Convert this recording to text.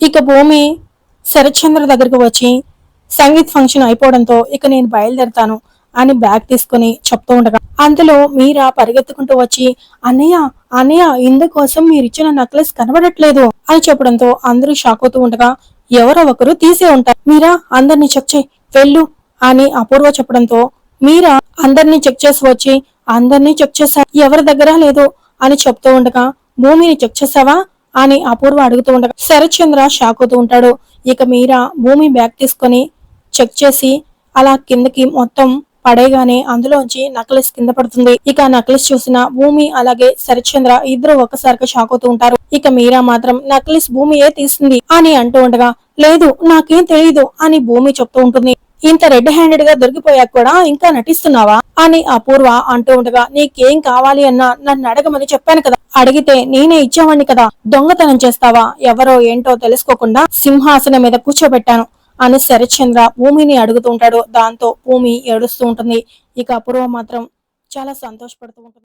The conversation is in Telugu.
ఇక భూమి శరత్చంద్ర దగ్గరకు వచ్చి సంగీత్ ఫంక్షన్ అయిపోవడంతో ఇక నేను బయలుదేరతాను అని బ్యాగ్ తీసుకుని చెప్తూ ఉండగా అందులో మీరా పరిగెత్తుకుంటూ వచ్చి అన్నయ్య అన్నయ్య ఇందుకోసం మీరు ఇచ్చిన నెక్లెస్ కనబడట్లేదు అని చెప్పడంతో అందరూ షాక్ అవుతూ ఉండగా ఎవరో ఒకరు తీసే ఉంటారు. మీరా అందరినీ చెక్ చేయి. వెళ్ళు అని అపూర్వ చెప్పడంతో మీరా అందరినీ చెక్ చేసి వచ్చి అందరినీ చెక్ చేసా ఎవరి దగ్గర లేదు అని చెప్తూ ఉండగా భూమిని చెక్ చేసావా అని అపూర్వ అడుగుతూ ఉండగా శరత్చంద్ర షాక్ అవుతూ ఉంటాడు. ఇక మీరా భూమి బ్యాగ్ తీసుకొని చెక్ చేసి అలా కిందకి మొత్తం పడేగానే అందులోంచి నక్లెస్ కింద పడుతుంది. ఇక నక్లెస్ చూసిన భూమి అలాగే శరత్చంద్ర ఇద్దరు ఒక్కసారిగా షాక్ అవుతూ ఉంటారు. ఇక మీరా మాత్రం నక్లెస్ భూమియే తీసింది అని అంటూ ఉండగా లేదు నాకేం తెలియదు అని భూమి చెప్తూ ఉంటుంది. ఇంత రెడ్ హ్యాండెడ్గా దొరికిపోయాక కూడా ఇంకా నటిస్తున్నావా? అని అపూర్వ అంటూ ఉండగా నీకేం కావాలి అన్నా నన్ను అడగమని చెప్పాను కదా. అడిగితే నేనే ఇచ్చేవాడిని కదా దొంగతనం చేస్తావా? ఎవరో ఏంటో తెలుసుకోకుండా సింహాసనం మీద కూర్చోబెట్టాను అని శరత్చంద్ర భూమిని అడుగుతూ ఉంటాడు. దాంతో భూమి ఏడుస్తూ ఉంటుంది. ఇక అపూర్వ మాత్రం చాలా సంతోషపడుతూ ఉంటుంది.